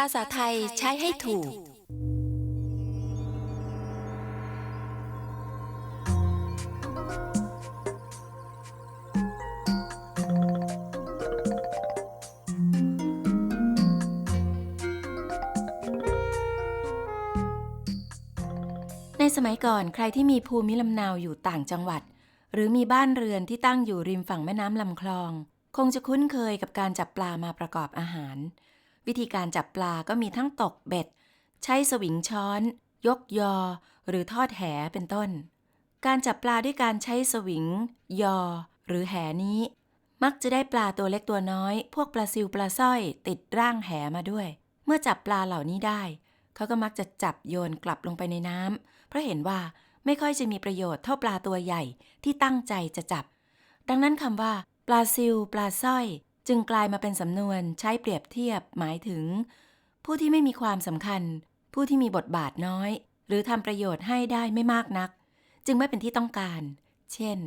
ภาษาไทยใช้ให้ถูก ในสมัยก่อนใครที่มีภูมิลำเนาอยู่ต่างจังหวัด หรือมีบ้านเรือนที่ตั้งอยู่ริมฝั่งแม่น้ำลำคลอง คงจะคุ้นเคยกับการจับปลามาประกอบอาหาร วิธีการจับปลาก็มีทั้งตกเบ็ด ใช้สวิงช้อน ยกยอ หรือทอดแหเป็นต้น การจับปลาด้วยการใช้สวิง ยอ หรือแหนี้ มักจะได้ปลาตัวเล็กตัวน้อย พวกปลาซิวปลาสร้อย ติดร่างแหมาด้วย เมื่อจับปลาเหล่านี้ได้ เขาก็มักจะจับโยนกลับลงไปในน้ำเพราะเห็นว่าไม่ค่อยจะมีประโยชน์เท่าปลาตัวใหญ่ที่ตั้งใจจะจับ ดังนั้นคำว่า ปลาซิว ปลาสร้อย จึงกลายมาเป็นสำนวนใช้เปรียบเทียบหมายถึง ผู้ที่ไม่มีความสำคัญ ผู้ที่มีบทบาทน้อย หรือทำประโยชน์ให้ได้ไม่มากนัก จึงไม่เป็นที่ต้องการ เช่น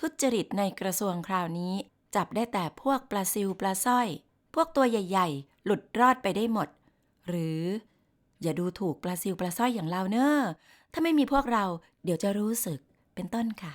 ทุจริตในกระทรวงคราวนี้ จับได้แต่พวกปลาซิวปลาสร้อย พวกตัวใหญ่ ๆ หลุดรอดไปได้หมด หรือ อย่าดูถูกปลาซิวปลาสร้อยอย่างเราเนอะถ้าไม่มีพวกเราเดี๋ยวจะรู้สึกเป็นต้นค่ะ